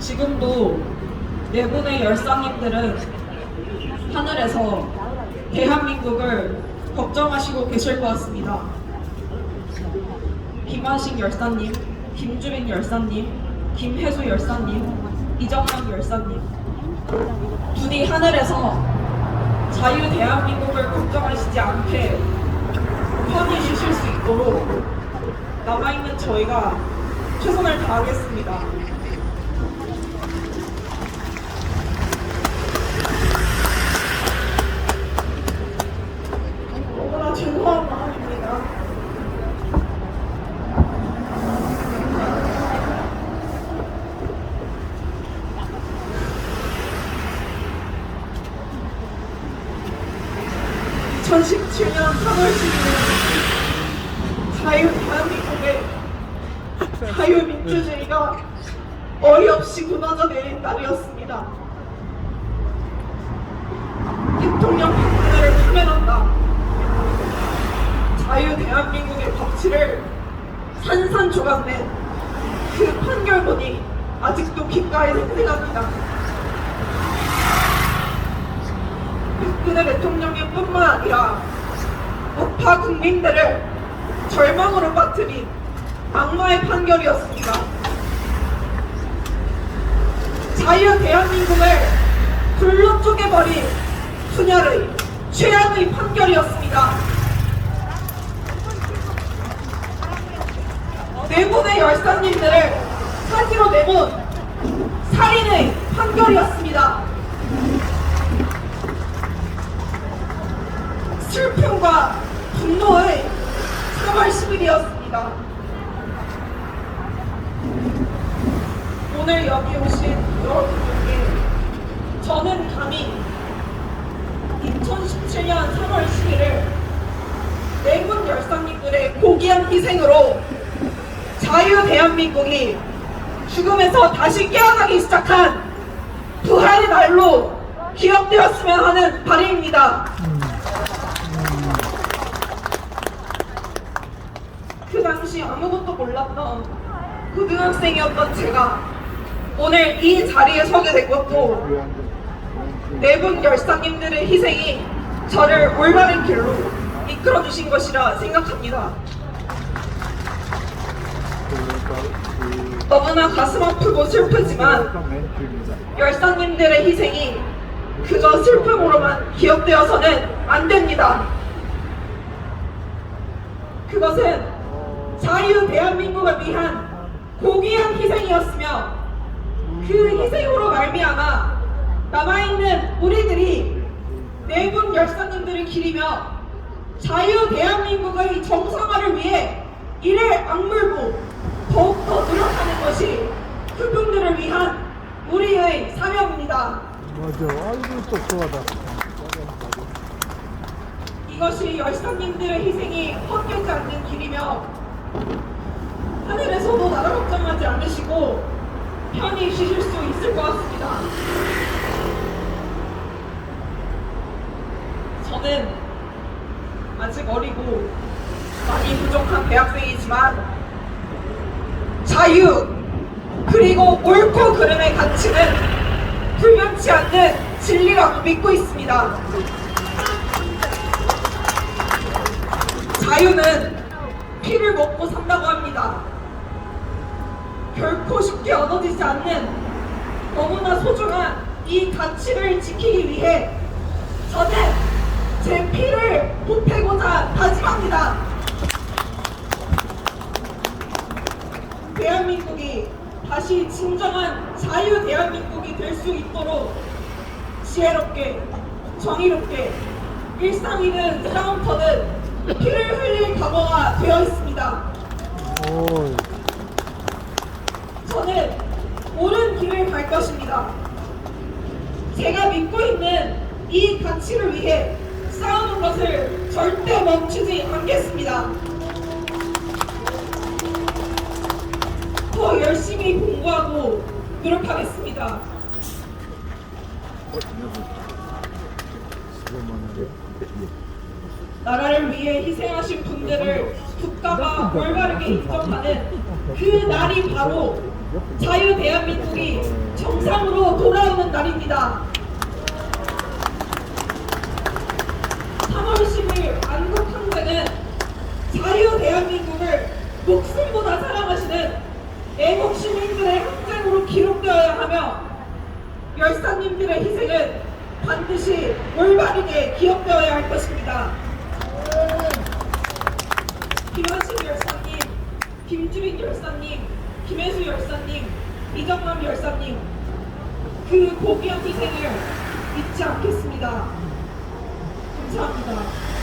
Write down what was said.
지금도 네 분의 열상님들은 하늘에서 대한민국을 걱정하시고 계실 것 같습니다. 김한식 열사님, 김주민 열사님, 김혜수 열사님, 이정남 열사님 분이 하늘에서 자유 대한민국을 걱정하시지 않게 편히 쉬실 수 있도록 남아있는 저희가 최선을 다하겠습니다. 죄송한 마음입니다. (2017년 3월 12일) 자유 대한민국의 자유민주주의가 어이없이 무너져 내린 날이었습니다. 대통령 박근혜를 파면한다. 자유 대한민국의 법치를 산산조각낸 그 판결문이 아직도 귓가에 생생합니다. 박근혜 대통령이 뿐만 아니라 우파 국민들을 절망으로 빠뜨린 악마의 판결이었습니다. 자유 대한민국을 불로 쪼개버린 분열의 최악의 판결이었습니다. 내분의 열사님들을 사지로 내몬 살인의 판결이었습니다. 슬픔과 분노의 3월 10일이었습니다. 오늘 여기 오신 여러분들께 저는 감히 2017년 3월 10일을 내군 열사님들의 고귀한 희생으로 자유 대한민국이 죽음에서 다시 깨어나기 시작한 부활의 날로 기억되었으면 하는 바람입니다. 당시 아무것도 몰랐던 고등학생이었던 제가 오늘 이 자리에 서게 된 것도 네 분 열사님들의 희생이 저를 올바른 길로 이끌어 주신 것이라 생각합니다. 너무나 가슴 아프고 슬프지만 열사님들의 희생이 그저 슬픔으로만 기억되어서는 안 됩니다. 그것은 자유 대한민국을 위한 고귀한 희생이었으며 그 희생으로 말미암아 남아있는 우리들이 내분 열사님들을 기리며 자유 대한민국의 정상화를 위해 이를 악물고 더욱더 노력하는 것이 그분들을 위한 우리의 사명입니다. 맞아. 아이고 똑똑하다. 이것이 열사님들의 희생이 헛되지 않는 길이며 하늘에서도 나라 걱정하지 않으시고 편히 쉬실 수 있을 것 같습니다. 저는 아직 어리고 많이 부족한 대학생이지만 자유 그리고 옳고 그름의 가치는 불변치 않는 진리라고 믿고 있습니다. 자유는 피를 먹고 산다고 합니다. 결코 쉽게 얻어지지 않는 너무나 소중한 이 가치를 지키기 위해 저는 제 피를 보태고자 다짐합니다. 대한민국이 다시 진정한 자유 대한민국이 될 수 있도록 지혜롭게 정의롭게 일상이든 싸움터는 피를 흘릴 각오가 되어 있습니다. 오, 저는 옳은 길을 갈 것입니다. 제가 믿고 있는 이 가치를 위해 싸우는 것을 절대 멈추지 않겠습니다. 더 열심히 공부하고 노력하겠습니다. 나라를 위해 희생하신 분 분들을 국가가 올바르게 인정하는 그 날이 바로 자유 대한민국이 정상으로 돌아오는 날입니다. 3월 10일 안국항쟁은 자유 대한민국을 목숨보다 사랑하시는 애국 시민들의 항쟁으로 기록되어야 하며 열사님들의 희생은 반드시 올바르게 기억되어야 할 것입니다. 김한식 열사님, 김주인 열사님, 김혜수 열사님, 이정남 열사님, 그 고귀한 희생을 잊지 않겠습니다. 감사합니다.